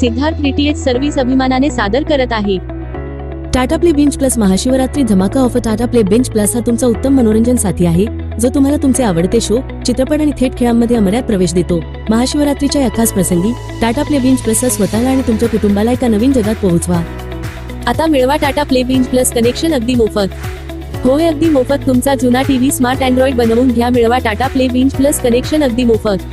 Siddharth DTH service अभिमानाने सादर करत आहे. Tata play binge plus Mahashivratri धमाका offer Tata play binge plus हा तुमचा उत्तम मनोरंजन साथी आहे जो तुम्हाला तुमचे आवडते शो चित्रपट आणि थेट खेळांमध्ये अमर्याद प्रवेश देतो. महाशिवरात्रीच्या या खास प्रसंगी टाटा प्ले बेंच प्लस स्वतःला आणि तुमच्या कुटुंबाला एका नवीन जगात पोहोचवा. आता मिळवा Tata play binge plus connection अगदी मोफत. होय अगदी मोफत तुमचा जुना टीव्ही स्मार्ट अँड्रॉइड बनवून घ्या मिळवा Tata play binge plus connection अगदी मोफत.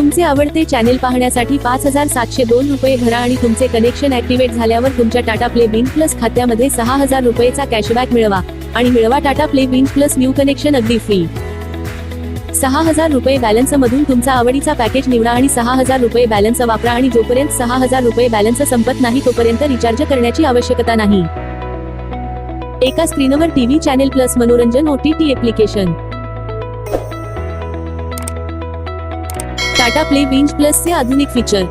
तुमचे आवडते चॅनेल पाहण्यासाठी पाच हजार सातशे दोन रुपये भरा आणि तुमचे कनेक्शन ऍक्टिव्हेट झाल्यावर तुमच्या टाटा प्ले बिन प्लस खात्यामध्ये सहा हजार रुपयेचा कॅशबॅक मिळवा आणि मिळवा Tata play binge plus new connection अगदी फ्री सहा हजार रुपये बॅलन्स मधून तुमचा आवडीचा पॅकेज निवडा आणि सहा हजार रुपये बॅलन्स वापरा आणि जोपर्यंत सहा हजार रुपये बॅलन्स संपत नाही तोपर्यंत रिचार्ज करण्याची आवश्यकता नाही. एका स्क्रीनवर टीव्ही चॅनेल प्लस मनोरंजन OTT application Tata play binge प्लसचे आधुनिक फीचर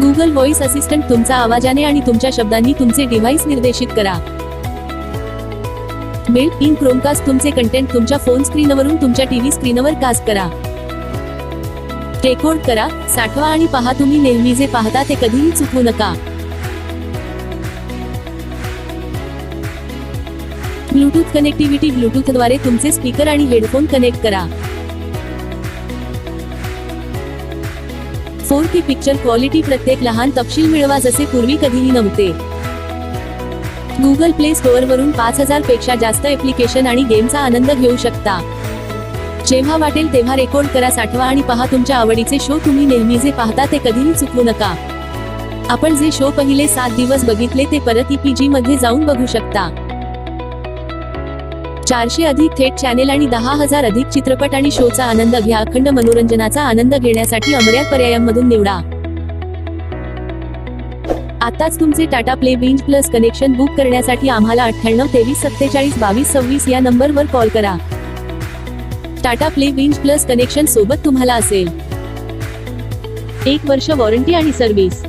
गुगल व्हॉइस असिस्टंट तुमचा आवाजाने आणि तुमच्या शब्दांनी तुमचे डिव्हाइस निर्देशित करा. बिल्ट इन क्रोमकास्ट तुमचे कंटेंट तुमच्या फोन स्क्रीनवरून तुमच्या टीव्ही स्क्रीनवर कास्ट करा. रेकॉर्ड करा साठवा आणि पहा तुम्ही नेहमी जे पाहता ते कधीही चुकवू नका. ब्लूटूथ कनेक्टिव्हिटी ब्लूटूथद्वारे तुमचे स्पीकर आणि हेडफोन कनेक्ट करा. फोर की पिक्चर क्वालिटी प्रत्येक लहान तपशील मिळवा जसे पूर्वी कधीही नव्हते. गुगल प्ले स्टोअर वरून पाच हजारपेक्षा जास्त एप्लिकेशन आणि गेमचा आनंद घेऊ शकता. जेव्हा वाटेल तेव्हा रेकॉर्ड करा साठवा आणि पहा तुमच्या आवडीचे शो तुम्ही नेहमी जे पाहता ते कधीही चुकवू नका. आपण जे शो पहिले सात दिवस बघितले ते परत ईपीजी मध्ये जाऊन बघू शकता. चारशे अधिक थेट चॅनेल आणि दहा हजार अधिक चित्रपट आणि शोचा आनंद घ्या. अखंड मनोरंजनाचा आनंद घेण्यासाठी अमर्याद पर्यायांमधून निवडा. आताच तुमचे Tata play binge plus connection book करण्यासाठी आम्हाला अठ्ठ्याण्णव तेवीस सत्तेचाळीस बावीस सव्वीस या नंबरवर कॉल करा. Tata play binge plus connection सोबत तुम्हाला असेल. एक वर्ष वॉरंटी आणि सर्व्हिस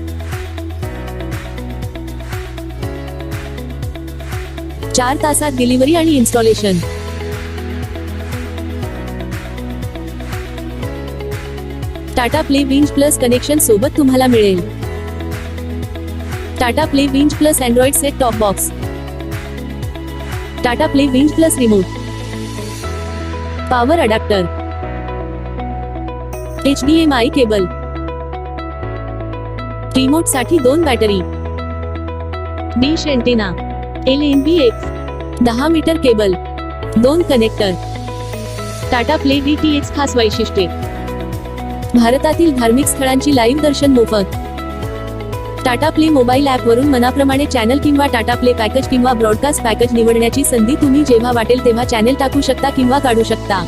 चार तासात डिलिव्हरी आणि installation Tata play binge plus connection सोबत तुम्हाला मिळेल. Tata play binge plus android set top box Tata play binge plus remote power adapter H D M I cable रिमोटसाठी दोन battery dish antenna L N B X दहा metre cable. दोन connector. Tata play D T X खास वैशिष्ट्ये. भारतातील धार्मिक स्थळांची live दर्शन मोफत. Tata play mobile app वरून मनाप्रमाणे चॅनल किंवा टाटा प्ले पॅकेज किंवा ब्रॉडकास्ट पॅकेज निवडण्याची संधी तुम्ही जेव्हा वाटेल तेव्हा चॅनेल टाकू शकता किंवा काढू शकता.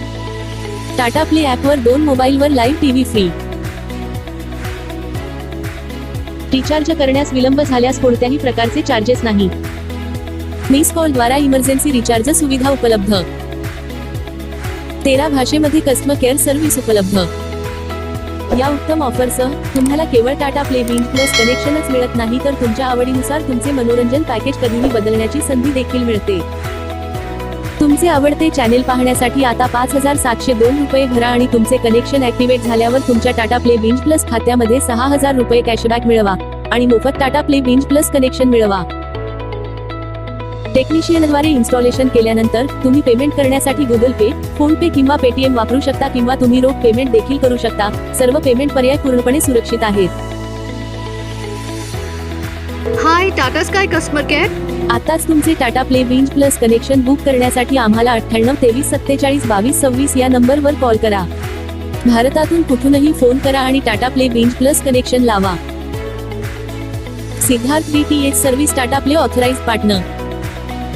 टाटा प्ले ऍप वर दोन मोबाईलवर लाईव्ह टीव्ही फ्री रिचार्ज करण्यास विलंब झाल्यास कोणत्याही प्रकारचे चार्जेस नाही. मिस कॉल द्वारा इमर्जन्सी रिचार्ज सुविधा उपलब्ध. तेरा भाषेमध्ये कस्टमर केअर सर्व्हिस उपलब्ध. या उत्तम ऑफरसह तुम्हाला केवळ टाटा प्ले बीन प्लस कनेक्शनच मिळत नाही तर तुमच्या आवडीनुसार तुमचे मनोरंजन पॅकेज कधीही बदलण्याची संधी देखील मिळते. तुमचे आवडते चॅनेल पाहण्यासाठी आता पाच हजार सातशे दोन रुपये भरा आणि तुमचे कनेक्शन ऍक्टिव्हेट झाल्यावर तुमच्या टाटा प्ले बीन प्लस खात्यामध्ये सहा हजार रुपये कॅशबॅक मिळवा आणि मोफत Tata play binge plus connection मिळवा. टेक्निशियनद्वारे इन्स्टॉलेशन केल्यानंतर तुम्ही पेमेंट करण्यासाठी गुगल पे फोन पे किंवा पेटीएम वापरू शकता किंवा तुम्ही रोख पेमेंट देखील करू शकता. सर्व पेमेंट पर्याय पूर्णपणे सुरक्षित आहेत. Hi Tata sky customer care आताच तुमचे Tata play binge plus connection book करण्यासाठी आम्हाला अठ्ठ्याण्णव तेवीस सत्तेचाळीस बावीस सव्वीस या नंबरवर कॉल करा. भारतातून कुठूनही फोन करा आणि Tata play binge plus connection लावा. Siddharth D T H service Tata play authorise partner